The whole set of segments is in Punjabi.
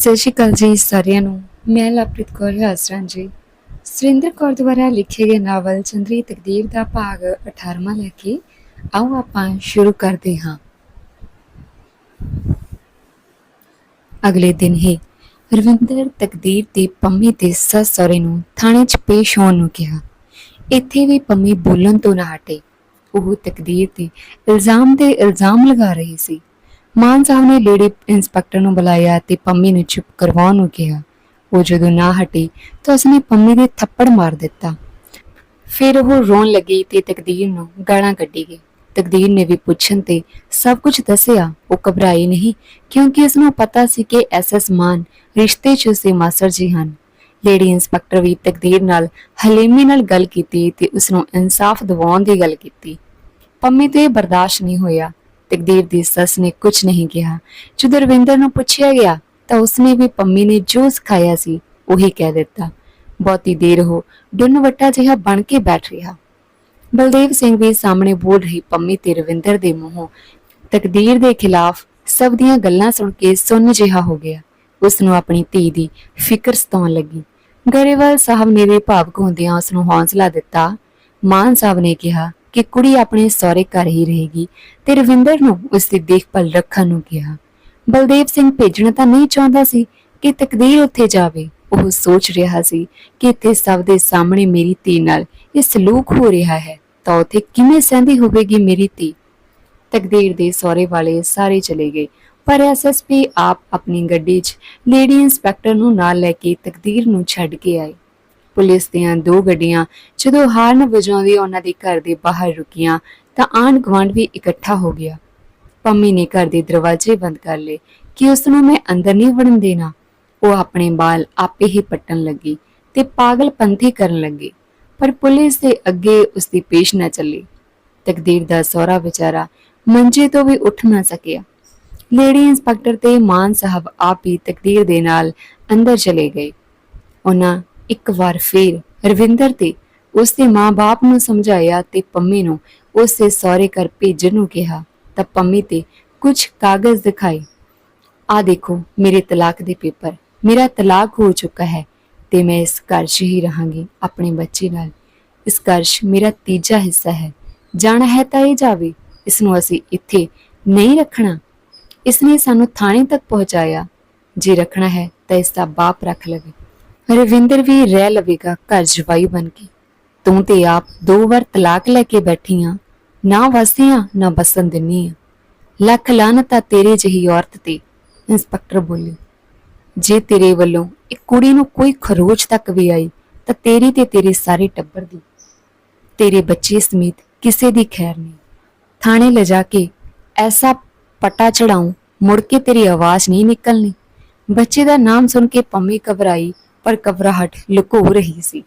ਸਤਿ ਸ਼੍ਰੀ ਅਕਾਲ ਜੀ ਸਾਰਿਆਂ ਨੂੰ। ਮੈਂ ਲਵਪ੍ਰੀਤ ਕੌਰ ਹਾਸਰਾਂ ਜੀ। ਸੁਰਿੰਦਰ ਕੌਰ ਦੁਆਰਾ ਲਿਖੇ ਗਏ ਨਾਵਲ ਚੰਦਰੀ ਤਕਦੀਰ ਦਾ ਭਾਗ 18ਵਾਂ ਲੈ ਕੇ ਆਓ ਆਪਾਂ ਸ਼ੁਰੂ ਕਰਦੇ ਹਾਂ। ਅਗਲੇ ਦਿਨ ਹੀ ਰਵਿੰਦਰ ਤਕਦੀਰ ਦੇ ਪੰਮੀ ਦੇ ਸੱਸ ਸਹੁਰੇ ਨੂੰ ਥਾਣੇ 'ਚ ਪੇਸ਼ ਹੋਣ ਨੂੰ ਕਿਹਾ। ਇੱਥੇ ਵੀ ਪੰਮੀ ਬੋਲਣ ਤੋਂ ਨਾ ਹਟੇ। ਉਹ ਤਕਦੀਰ ਤੇ ਇਲਜ਼ਾਮ ਦੇ ਇਲਜ਼ਾਮ ਲਗਾ ਰਹੀ ਸੀ। ਮਾਨ ਸਾਹਿਬ ਨੇ ਲੇਡੀ ਇੰਸਪੈਕਟਰ ਨੂੰ ਬੁਲਾਇਆ ਤੇ ਪੰਮੀ ਨੂੰ ਚੁੱਪ ਕਰਵਾਉਣ ਨੂੰ ਕਿਹਾ। ਉਹ ਜਦੋਂ ਨਾ ਹਟੀ ਤਾਂ ਉਸਨੇ ਪੰਮੀ ਦੇ ਥੱਪੜ ਮਾਰ ਦਿੱਤਾ। ਫਿਰ ਉਹ ਰੋਣ ਲੱਗੀ ਤੇ ਤਕਦੀਰ ਨੂੰ ਗਾਲਾਂ ਕੱਢੀ ਗਈ। ਤਕਦੀਰ ਨੇ ਵੀ ਪੁੱਛਣ ਤੇ ਸਭ ਕੁਝ ਦੱਸਿਆ। ਉਹ ਘਬਰਾਈ ਨਹੀਂ, ਕਿਉਂਕਿ ਉਸ ਨੂੰ ਪਤਾ ਸੀ ਕਿ ਐਸਐਸ ਮਾਨ ਰਿਸ਼ਤੇ 'ਚ ਉਸੇ ਮਾਸਟਰ ਜੀ ਹਨ। ਲੇਡੀ ਇੰਸਪੈਕਟਰ ਵੀ ਤਕਦੀਰ ਨਾਲ ਹਲੀਮੀ ਨਾਲ ਗੱਲ ਕੀਤੀ ਤੇ ਉਸ ਨੂੰ ਇਨਸਾਫ ਦਿਵਾਉਣ ਦੀ ਗੱਲ ਕੀਤੀ। ਪੰਮੀ ਤੇ ਇਹ ਬਰਦਾਸ਼ਤ ਨਹੀਂ ਹੋਇਆ। ਤਕਦੀਰ ਦੀ ਸੱਸ ਨੇ ਕੁਝ ਨਹੀਂ ਕਿਹਾ। ਜਦੋਂ ਰਵਿੰਦਰ ਨੂੰ ਪੁੱਛਿਆ ਗਿਆ, ਤਾਂ ਉਸਨੇ ਵੀ ਪੰਮੀ ਨੇ ਜੋ ਸਿਖਾਇਆ ਸੀ, ਉਹੀ ਕਹਿ ਦਿੱਤਾ। ਬਹੁਤੀ ਦੇਰ ਉਹ ਡੁੰਨ ਵੱਟਾ ਜਿਹਾ ਬਣ ਕੇ ਬੈਠ ਰਿਹਾ। ਬਲਦੇਵ ਸਿੰਘ ਵੀ ਸਾਹਮਣੇ ਬੋਲ ਰਹੀ ਪੰਮੀ ਤੇ ਰਵਿੰਦਰ ਦੇ ਮੂੰਹੋਂ, ਤਕਦੀਰ ਦੇ ਖਿਲਾਫ ਸਭ ਦੀਆਂ ਗੱਲਾਂ ਸੁਣ ਕੇ ਸੁੰਨ ਜਿਹਾ ਹੋ ਗਿਆ। ਉਸ ਨੂੰ ਆਪਣੀ ਧੀ ਦੀ ਫਿਕਰ ਸਤਾਉਣ ਲੱਗੀ। ਗਰੇਵਾਲ ਸਾਹਿਬ ਨੇ ਵੀ ਭਾਵਕ ਹੁੰਦਿਆਂ ਉਸ ਨੂੰ ਹੌਸਲਾ ਦਿੱਤਾ। ਮਾਨ ਸਾਹਿਬ ਨੇ ਕਿਹਾ ਕਿ ਕੁੜੀ ਆਪਣੇ ਸਹੁਰੇ ਘਰ ਹੀ ਰਹੇਗੀ ਤੇ ਰਵਿੰਦਰ ਨੂੰ ਉਸ ਦੀ ਦੇਖਭਾਲ ਰੱਖਣ ਨੂੰ ਕਿਹਾ। ਬਲਦੇਵ ਸਿੰਘ ਭੇਜਣਾ ਤਾਂ ਨਹੀਂ ਚਾਹੁੰਦਾ ਸੀ ਕਿ ਤਕਦੀਰ ਉੱਥੇ ਜਾਵੇ। ਉਹ ਸੋਚ ਰਿਹਾ ਸੀ ਕਿ ਇੱਥੇ ਸਭ ਦੇ ਸਾਹਮਣੇ ਮੇਰੀ ਧੀ ਨਾਲ ਇਹ ਸਲੂਕ ਹੋ ਰਿਹਾ ਹੈ। ਤਾਂ ਉੱਥੇ ਕਿਵੇਂ ਸਹਿੰਦੀ ਹੋਵੇਗੀ ਮੇਰੀ ਧੀ? ਤਕਦੀਰ ਦੇ ਸਹੁਰੇ ਵਾਲੇ ਸਾਰੇ ਚਲੇ ਗਏ। ਪਰ ਐਸਐਸਪੀ ਆਪ ਆਪਣੀ ਗੱਡੀ 'ਚ ਲੇਡੀ ਇੰਸਪੈਕਟਰ ਨੂੰ ਨਾਲ ਲੈ ਕੇ ਤਕਦੀਰ ਨੂੰ ਛੱਡ ਕੇ ਆਏ। ਪੁਲਿਸ ਦੀਆਂ ਦੋ ਗੱਡੀਆਂ ਜਦੋਂ ਹਾਰਨ ਵਜਾਉਂਦੀ ਉਹਨਾਂ ਦੇ ਘਰ ਦੇ ਬਾਹਰ ਰੁਕੀਆਂ ਤਾਂ ਆਂਢ ਗੁਆਂਢ ਵੀ ਇਕੱਠਾ ਹੋ ਗਿਆ। ਪੰਮੀ ਨੇ ਘਰ ਦੇ ਦਰਵਾਜ਼ੇ ਬੰਦ ਕਰ ਲਏ ਕਿ ਉਸ ਨੂੰ ਮੈਂ ਅੰਦਰ ਨਹੀਂ ਵੜਨ ਦੇਣਾ। ਉਹ ਆਪਣੇ ਵਾਲ ਆਪੇ ਹੀ ਪੱਟਣ ਲੱਗੀ ਤੇ ਪਾਗਲਪੰਥੀ ਕਰਨ ਲੱਗੀ, ਪਰ ਪੁਲਿਸ ਦੇ ਅੱਗੇ ਉਸ ਦੀ ਪੇਸ਼ ਨਾ ਚੱਲੀ। ਤਕਦੀਰ ਦਾ ਸਹੁਰਾ ਵਿਚਾਰਾ ਮੰਜੇ ਤੋਂ ਵੀ ਉੱਠ ਨਾ ਸਕਿਆ। ਲੇਡੀ ਇੰਸਪੈਕਟਰ ਤੇ ਮਾਨ ਸਾਹਿਬ ਆਪ ਹੀ ਤਕਦੀਰ ਦੇ ਨਾਲ ਅੰਦਰ ਚਲੇ ਗਏ। ਉਹਨਾਂ ਇੱਕ ਵਾਰ ਫੇਰ ਰਵਿੰਦਰ ਤੇ ਉਸ ਦੇ ਮਾਂ-ਬਾਪ ਨੂੰ ਸਮਝਾਇਆ ਤੇ ਪੰਮੀ ਨੂੰ ਉਸ ਦੇ ਸਹੁਰੇ ਘਰ ਭੇਜਣ ਨੂੰ ਕਿਹਾ। ਤਾਂ ਪੰਮੀ ਤੇ ਕੁਝ ਕਾਗਜ਼ ਦਿਖਾਏ। ਆ ਦੇਖੋ, ਮੇਰੇ ਤਲਾਕ ਦੇ ਪੇਪਰ। ਮੇਰਾ ਤਲਾਕ ਹੋ ਚੁੱਕਾ ਹੈ ਤੇ ਮੈਂ ਇਸ ਘਰ 'ਚ ਹੀ ਰਹਾਂਗੀ, ਆਪਣੇ ਬੱਚੇ ਨਾਲ। ਇਸ ਘਰ 'ਚ ਮੇਰਾ ਤੀਜਾ ਹਿੱਸਾ ਹੈ। ਜਾਣਾ ਹੈ ਤਾਂ ਇਹ ਜਾਵੇ। ਇਸ ਨੂੰ ਅਸੀਂ ਇੱਥੇ ਨਹੀਂ ਰੱਖਣਾ। ਇਸ ਨੇ ਸਾਨੂੰ ਥਾਣੇ ਤੱਕ ਪਹੁੰਚਾਇਆ। ਜੇ ਰੱਖਣਾ ਹੈ ਤਾਂ ਇਸ ਦਾ ਬਾਪ ਰੱਖ ਲਵੇ। ਰਵਿੰਦਰ ਵੀ ਰਹਿ ਲਵੇਗਾ ਘਰ ਜਵਾਈ ਬਣ ਕੇ। ਤੂੰ ਤੇ ਆਪ ਦੋ ਵਾਰ ਤਲਾਕ ਲੈ ਕੇ ਬੈਠੀ ਆਂ ਨਾ ਵਸਦੀ ਨਾ ਬਸਣ ਦਿੰਨੀ ਆਂ ਲੱਖ ਲਾਨਤ ਆ ਤੇਰੇ ਜਿਹੀ ਔਰਤ ਤੇ, ਇੰਸਪੈਕਟਰ ਬੋਲੀ ਜੇ ਤੇਰੇ ਵੱਲੋਂ ਇੱਕ ਕੁੜੀ ਨੂੰ ਕੋਈ ਖਰੋਚ ਤੱਕ ਵੀ ਆਈ, ਤਾਂ ਤੇਰੀ ਤੇ ਤੇਰੇ ਸਾਰੇ ਟੱਬਰ ਦੀ। ਤੇਰੇ ਬੱਚੇ ਸਮੇਤ ਕਿਸੇ ਦੀ ਖੈਰ ਨਹੀਂ। ਥਾਣੇ ਲਿਜਾ ਕੇ ਐਸਾ ਪਟਾ ਚੜਾਉਂ ਮੁੜ ਕੇ ਤੇਰੀ ਆਵਾਜ਼ ਨਹੀਂ ਨਿਕਲਣੀ। ਬੱਚੇ ਦਾ ਨਾਮ ਸੁਣ ਕੇ ਪੰਮੀ ਘਬਰਾਈ ਪਰ ਘਬਰਾਹਟ ਲੁਕੋ ਰਹੀ ਸੀ।